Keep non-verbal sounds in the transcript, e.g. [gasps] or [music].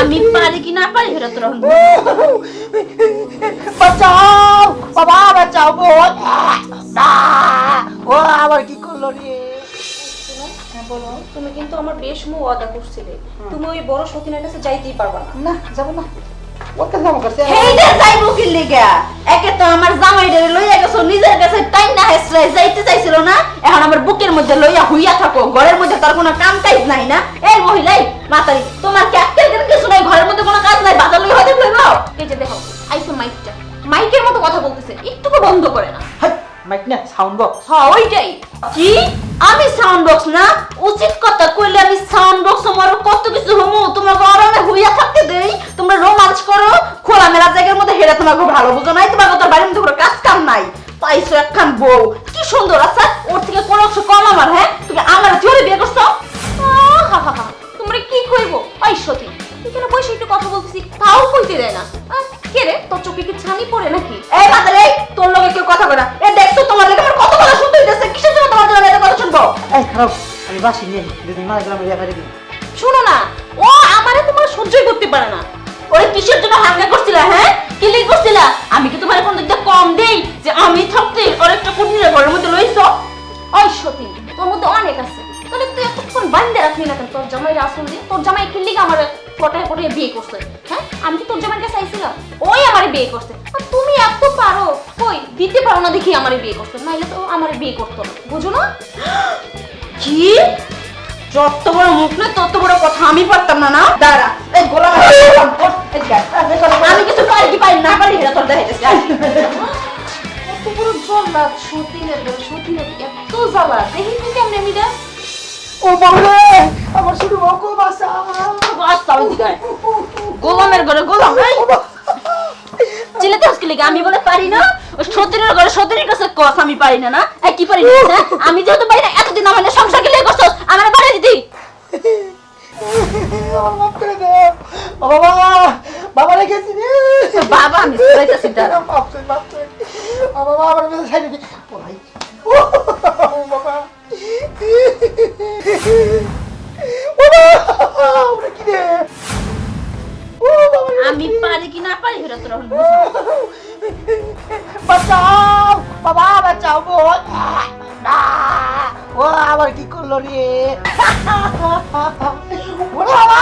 আমি পারি কি না পারি তোর এখন বাঁচাও বাবা বাঁচাও ও আবার কি করল রে? হ্যাঁ বলো তুমি কিন্তু আমার বেশ মু ওয়াদা করছিলে। তুমি ওই বড় সতীনের কাছে যাইতেই পারবা না। না যাব না। যাইবো কি লিগা? একে তো আমার জামাইডারে লইয়া গেছো নিজের কাছে টাই না হেসরাই যাইতে মধ্যে লইয়া হুইয়া থাকো ঘরের মধ্যে তার কোনো কাম কাজ নাই না? এই মহিলাই মাতারি তোমার কি আক্কেল কেন কিছু নাই? ঘরের মধ্যে কোনো কাজ নাই বাজার লইয়া হতে লইবাও এই যে দেখো আইসো মাইকটা। মাইকের মতো কথা বলতেছে একটুকু বন্ধ করে না। হাই মাইক না সাউন্ড বক্স হ্যাঁ ওইটাই। কি? আমি সাউন্ড বক্স না? উচিত কথা কইলে আমি সাউন্ড বক্স আমার কত কিছু হমু? তোমাকে আরামে হইয়া থাকতে দেই তোমরা রোমাঞ্চ করো। খোলা মেলা জায়গার মধ্যে হেরা তোমাকে ভালো বুঝো নাই? তোমাকে তোর বাড়ির পাইছো একখান বউ। কি সুন্দর আচ্ছা? ওর থেকে কোনো অংশ কম আমার হ্যাঁ? তুমি আমার জোরে বিয়ে করছ? হা হা হা। তোমরা কি কইবো? আই সতী এখানে বসে একটু কথা বলতেছি তাও কইতে দেয় না। কে রে? তোর চোখে কি ছানি পড়ে নাকি? এই বাদে রে তোর লগে কেউ কথা না। এ দেখছ তোমার লেগে আমার কত কথা শুনতে হইতেছে। কিসের জন্য তোমার জন্য এত কথা শুনব? এই খারাপ। আমি বাসি নিয়ে দুদিন মারা গেলাম ফেরে দিই শোনো না ও আমারে তোমার সহ্যই করতে পারে না। ওরে কিসের জন্য হাঙ্গা করছিলা হ্যাঁ? কি লেগে করছিলা? আমি কি তোমার কোন দিকটা কম কুটিরে ঘরের মধ্যে লইছো ওই সতী তোর মধ্যে অনেক আছে। তাহলে তুই এতক্ষণ বান্ধে রাখলি না কেন? তোর জামাই আসল দিয়ে তোর জামাই লিগে আমার পটায় পটায় বিয়ে করছে? হ্যাঁ? আমি কি তোর জামাইকে চাইছিলাম? ওই আমারে বিয়ে করছে। আর তুমি এত পারো? কই, দিতে পারো না দেখি আমারে বিয়ে করছে। নাইলে তো আমারে বিয়ে করতো না। বুঝো না? [gasps] কি? যত বড় মুখ না তত বড় কথা আমি পারতাম না না? দাঁড়া, এই গোলা আমি কিছু পারি কি পারি না পারি তোর সতীনের সতীনের এত জ্বালা দেখি তুই কেমনে ও বাবা আমার শুধু বকো বাসা বাচ্চা ওই দিকে গোলামের ঘরে গোলাম এই। চিল্লাতে হসকে লেগে আমি বলে পারি না? ওই সতীনের ঘরে সতীনের কাছে কস আমি পারি না না? এই কি পারি না হ্যাঁ? আমি যেহেতু পারি না এতদিন আমার সংসার কি লেগে করছস আমার বাড়ি দিদি বাবা। বাবা রেখেছি রে। বাবা আমি সরাইতেছি দাঁড়া মাফ করে মাফ করে ও বাবা আমার মেয়ে সাইডে দি ভাই। ও বাবা। ও বাবা। ওরা কি রে? বাবা। আমি পারি কি না পারি সেটা তোর বাঁচাও বাবা বাঁচাও বোন ও আবার কি করল রে? ওরে বাবা।